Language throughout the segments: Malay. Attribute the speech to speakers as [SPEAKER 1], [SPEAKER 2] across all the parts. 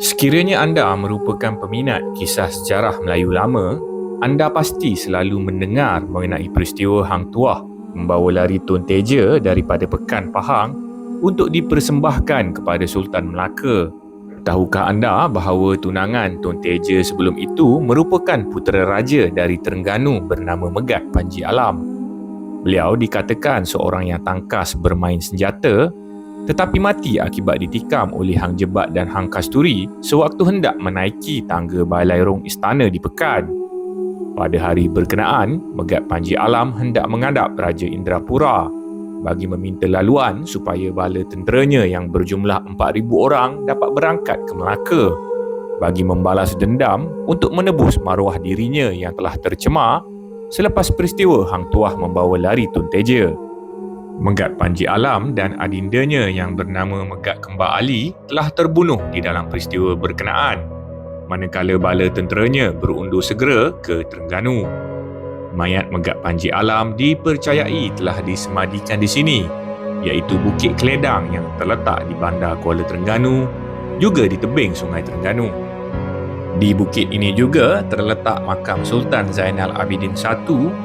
[SPEAKER 1] Sekiranya anda merupakan peminat kisah sejarah Melayu lama, anda pasti selalu mendengar mengenai peristiwa Hang Tuah membawa lari Tun Teja daripada Pekan Pahang untuk dipersembahkan kepada Sultan Melaka. Tahukah anda bahawa tunangan Tun Teja sebelum itu merupakan putera raja dari Terengganu bernama Megat Panji Alam? Beliau dikatakan seorang yang tangkas bermain senjata tetapi mati akibat ditikam oleh Hang Jebat dan Hang Kasturi sewaktu hendak menaiki tangga balai rong istana di Pekan. Pada hari berkenaan, Megat Panji Alam hendak mengadap Raja Indrapura bagi meminta laluan supaya bala tenteranya yang berjumlah 4,000 orang dapat berangkat ke Melaka bagi membalas dendam untuk menebus maruah dirinya yang telah tercemar selepas peristiwa Hang Tuah membawa lari Tun Teja. Megat Panji Alam dan adindanya yang bernama Megat Kembar Ali telah terbunuh di dalam peristiwa berkenaan manakala bala tenteranya berundur segera ke Terengganu. Mayat Megat Panji Alam dipercayai telah disemadikan di sini iaitu Bukit Keledang yang terletak di bandar Kuala Terengganu juga di tebing Sungai Terengganu. Di bukit ini juga terletak makam Sultan Zainal Abidin I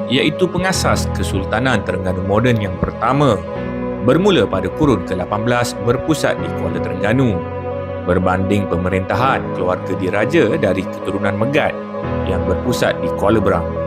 [SPEAKER 1] iaitu pengasas Kesultanan Terengganu moden yang pertama bermula pada kurun ke-18 berpusat di Kuala Terengganu berbanding pemerintahan keluarga diraja dari keturunan Megat yang berpusat di Kuala Berang.